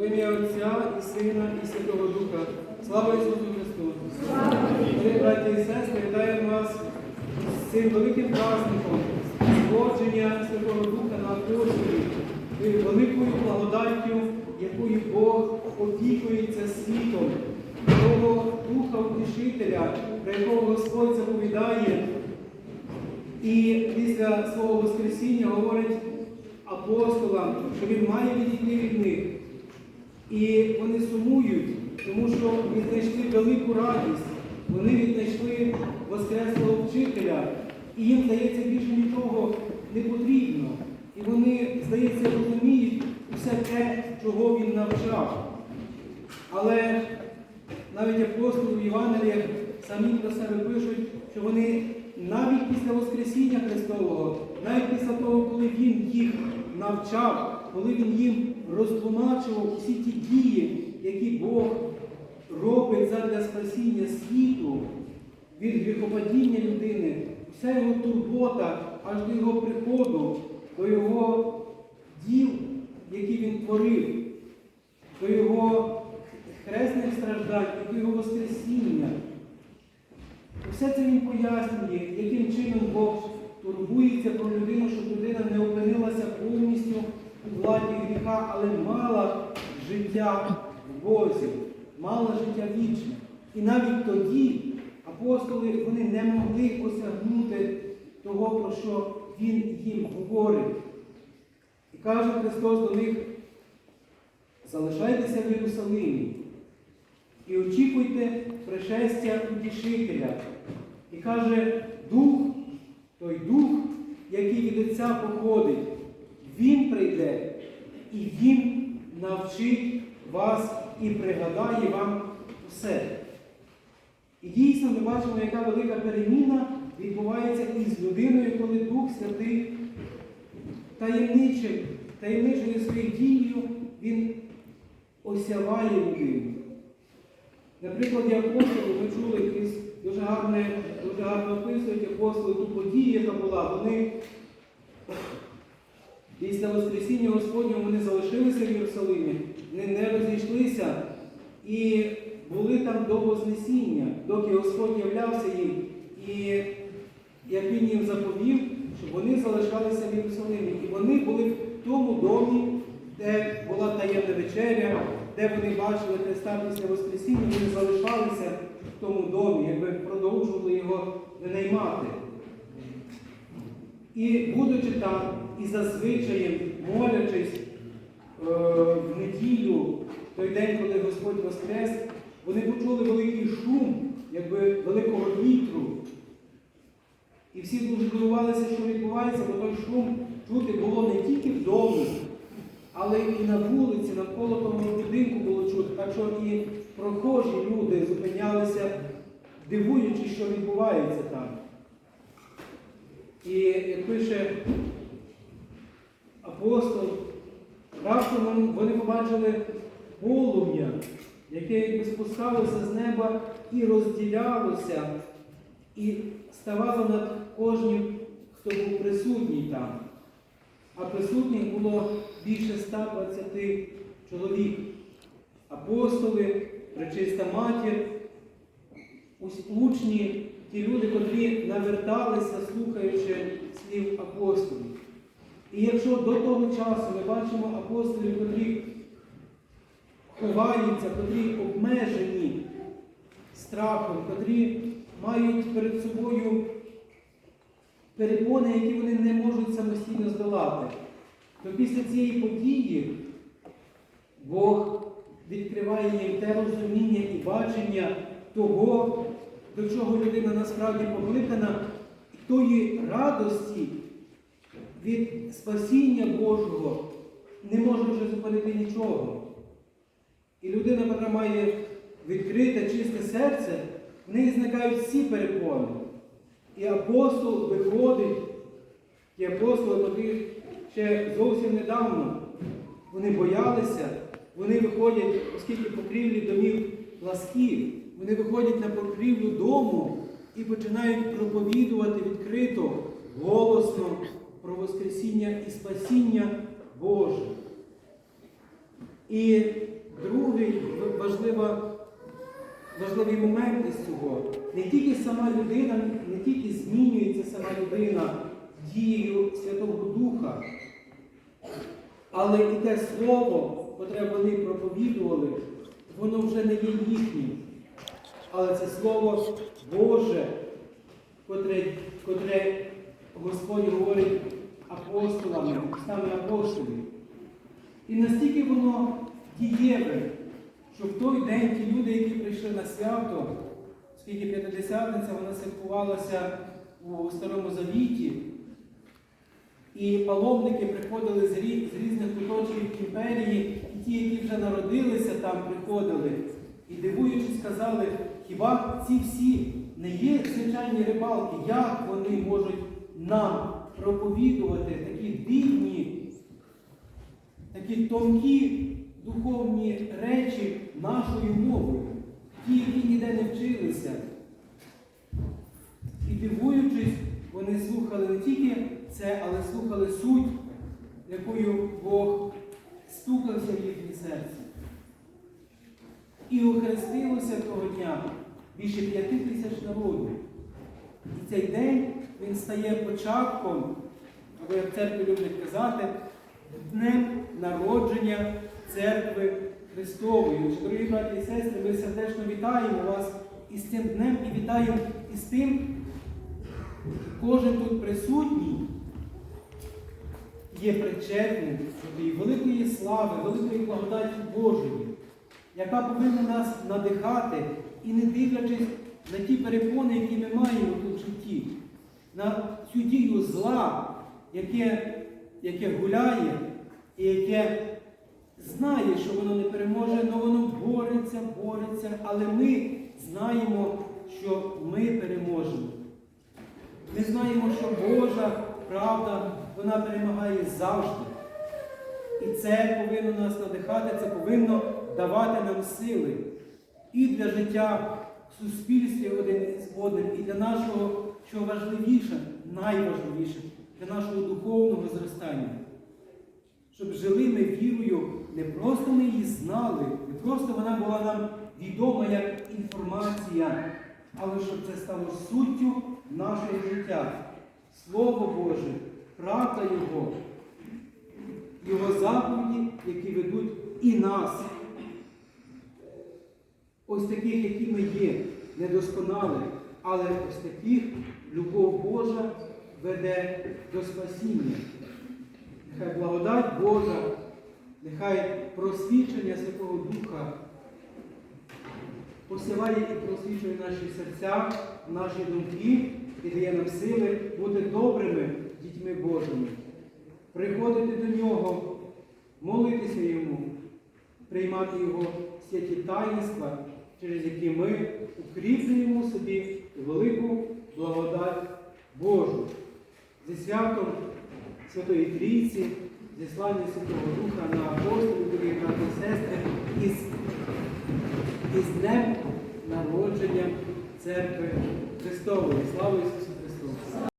В ім'я Отця і Сина, і Святого Духа. Слава Ісусу Христу! Дорогі браті і сестри, вітаємо вас з цим великим праздником згодження Святого Духа на апостолів, великою благодаттю, якою Бог опікується світом, того Духа Утішителя, про якого Господь заповідає. І після свого Воскресіння говорить апостолам, що він має відійти від них. І вони сумують, тому що віднайшли велику радість. Вони віднайшли Воскреслого вчителя, і їм, здається, більше нічого не потрібно. І вони, здається, розуміють усе те, чого він навчав. Але навіть апостоли в Євангеліях самі про себе пишуть, що вони навіть після Воскресіння Христового, навіть після того, коли Він їх навчав, коли Він їм розтлумачував всі ті дії, які Бог робить задля спасіння світу від гріхопадіння людини, вся його турбота аж до його приходу, до його діл, які він творив, до його хресних страждань до його Воскресіння. Все це він пояснює, яким чином Бог турбується про людину, щоб людина не опинилася повністю владі гріха, але мала життя в Бозі, мала життя вічне. І навіть тоді апостоли вони не могли осягнути того, про що Він їм говорить. І каже Христос до них, залишайтеся в Єрусалимі і очікуйте пришестя утішителя. І каже, дух, той дух, який від Отця походить, прийде і він навчить вас і пригадає вам усе. І дійсно ми бачимо, яка велика переміна відбувається із людиною, коли Дух Святий таємничим, таємничою своєю дією він осяває людину. Наприклад, апостолів ми чули якісь дуже гарне, дуже гарно описують апостоли ту подію, яка була. Вони після Воскресіння Господнього вони залишилися в Єрусалимі, вони не розійшлися і були там до Вознесіння, доки Господь являвся їм. І як він їм заповів, щоб вони залишалися в Єрусалимі. І вони були в тому домі, де була таємна вечеря, де вони бачили Христа після Воскресіння, вони залишалися в тому домі, якби продовжували його винаймати. І будучи там, і зазвичаєм, молячись е, в неділю, той день, коли Господь Воскрес, вони почули великий шум, якби великого вітру. І всі дуже здивувалися, що відбувається, бо той шум чути було не тільки в домі, але і на вулиці, навколо того будинку було чути. Так що і прохожі люди зупинялися, дивуючись, що відбувається там. І як пише апостол, раптом вони побачили полум'я, яке якби спускалося з неба і розділялося, і ставало над кожним, хто був присутній там. А присутніх було більше 120 чоловік. Апостоли, пречиста матір, учні, ті люди, котрі наверталися, слухаючи слів апостолів. І якщо до того часу ми бачимо апостолів, котрі ховаються, котрі обмежені страхом, котрі мають перед собою перепони, які вони не можуть самостійно здолати, то після цієї події Бог відкриває їм те розуміння і бачення того, до чого людина насправді покликана, тої радості від спасіння Божого не може вже зупинити нічого. І людина, яка має відкрите, чисте серце, в неї зникають всі перепони. І апостол виходить, ті апостоли, які ще зовсім недавно вони боялися, вони виходять, оскільки покрівлі домів пласкі, вони виходять на покрівлю дому і починають проповідувати відкрито, голосно про Воскресіння і спасіння Боже. І другий важлива, важливий момент із цього. Не тільки сама людина, не тільки змінюється сама людина дією Святого Духа, але і те слово, котре вони проповідували, воно вже не є їхнім. Але це Слово Боже, котре, котре Господь говорить апостолами, устами апостолів. І настільки воно дієве, що в той день ті люди, які прийшли на свято, оскільки П'ятидесятниця вона святкувалася у Старому Завіті, і паломники приходили з різних куточків імперії, і ті, які вже народилися там, приходили. І дивуючись, сказали, хіба ці всі не є звичайні рибалки, як вони можуть нам проповідувати такі дивні, такі тонкі духовні речі нашою мовою, ті, які ніде не вчилися. І дивуючись, вони слухали не тільки це, але слухали суть, якою Бог стукався в їхнє серце. І охрестилося того дня більше п'яти тисяч народів. І цей день він стає початком, або як церкві люблять казати, днем народження церкви Христової. Дорогі браті і сестри, ми сердечно вітаємо вас із цим днем і вітаємо із тим, кожен тут присутній є причетним тієї великої слави, великої благодаті Божої, яка повинна нас надихати і не дивлячись на ті перепони, які ми маємо тут в житті, на цю дію зла, яке, яке гуляє і яке знає, що воно не переможе, але воно бореться, бореться, але ми знаємо, що ми переможемо. Ми знаємо, що Божа правда, вона перемагає завжди. І це повинно нас надихати, це повинно давати нам сили і для життя суспільстві один з одним, і для нашого, що важливіше, найважливіше, для нашого духовного зростання. Щоб жили ми вірою, не просто ми її знали, не просто вона була нам відома як інформація, але щоб це стало суттю нашого життя. Слово Боже, правда Його, Його заповіді, які ведуть і нас. Ось таких, які ми є, недосконалих, але ось таких любов Божа веде до спасіння. Нехай благодать Божа, нехай просвічення Святого Духа посіває і просвічує наші серця, наші думки і дає нам сили бути добрими дітьми Божими, приходити до Нього, молитися Йому, приймати Його святі таїнства, через які ми укріплюємо собі велику благодать Божу. Зі святом Святої Трійці, зіслання Святого Духа на апостолів, дорогі брати і сестри, із, із днем народження церкви Христової. Слава Ісусу!